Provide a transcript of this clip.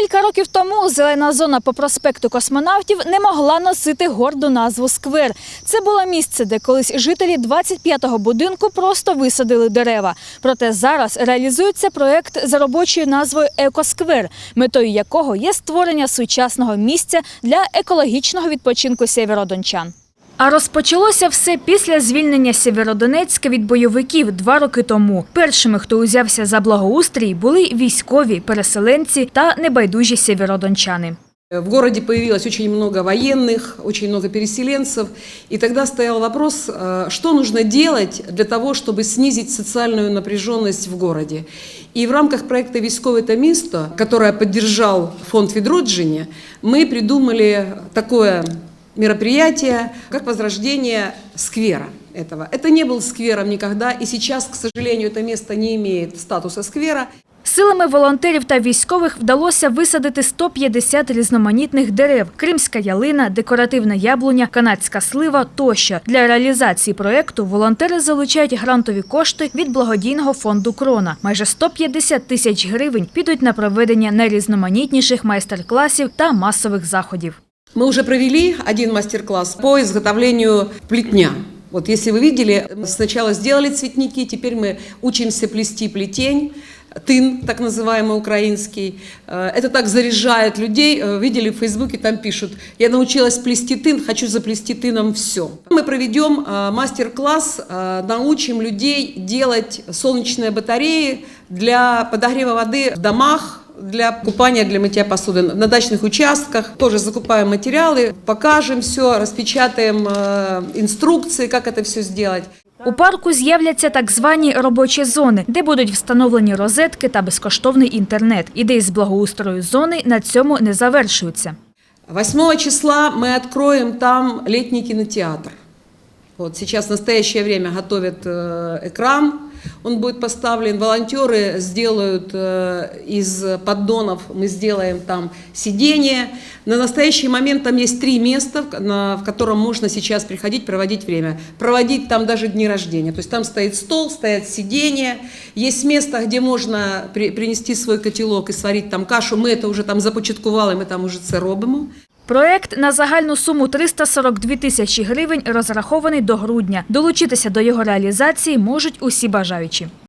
Кілька років тому зелена зона по проспекту космонавтів не могла носити горду назву сквер. Це було місце, де колись жителі 25-го будинку просто висадили дерева. Проте зараз реалізується проект за робочою назвою Екосквер, метою якого є створення сучасного місця для екологічного відпочинку сєвєродончан. А розпочалося все після звільнення Сєвєродонецька від бойовиків два роки тому. Першими, хто узявся за благоустрій, були військові, переселенці та небайдужі сєвєродончани. В городе появилось очень много военных, очень много переселенцев. И тогда стоял вопрос, э, что нужно делать для того, чтобы снизить социальную напряженность в городе. И в рамках проекта «Військове та место», которое поддержал фонд Федроджини, мы придумали такое мероприятие, как возрождение сквера этого. Это не был сквером никогда, и сейчас, к сожалению, это место не имеет статуса сквера. Силами волонтерів та військових вдалося висадити 150 різноманітних дерев: кримська ялина, декоративна яблуня, канадська слива тощо. Для реалізації проєкту волонтери залучають грантові кошти від благодійного фонду Крона. Майже 150 тисяч гривень підуть на проведення найрізноманітніших майстер-класів та масових заходів. Мы уже провели один мастер-класс по изготовлению плетня. Вот если вы видели, сначала сделали цветники, теперь мы учимся плести плетень, тын, так называемый украинский. Э, Это так заряжает людей. Э, Видели в Фейсбуке, там пишут, я научилась плести тын, хочу заплести тыном все. Мы проведем э, мастер-класс, научим людей делать солнечные батареи для подогрева воды в домах, для купания, для мытья посуды на дачных участках. Тоже закупаем материалы, покажем все, распечатаем э, инструкции, как это все сделать. У парку з'являться так звані робочі зони, де будуть встановлені розетки та безкоштовний інтернет. Ідеї з благоустрою зони на цьому не завершуються. 8 числа мы откроем там летний кинотеатр. Вот сейчас в настоящее время готовят э, экран, он будет поставлен, волонтеры сделают э, из поддонов, мы сделаем там сиденье. На настоящий момент там есть три места, в, котором можно сейчас приходить, проводить время. Проводить там даже дни рождения. То есть там стоит стол, стоят сиденья, есть место, где можно при, принести свой котелок и сварить там кашу. Мы это уже там започаткували, ми там уже це робимо. Проект на загальну суму 342 тисячі гривень розрахований до грудня. Долучитися до його реалізації можуть усі бажаючі.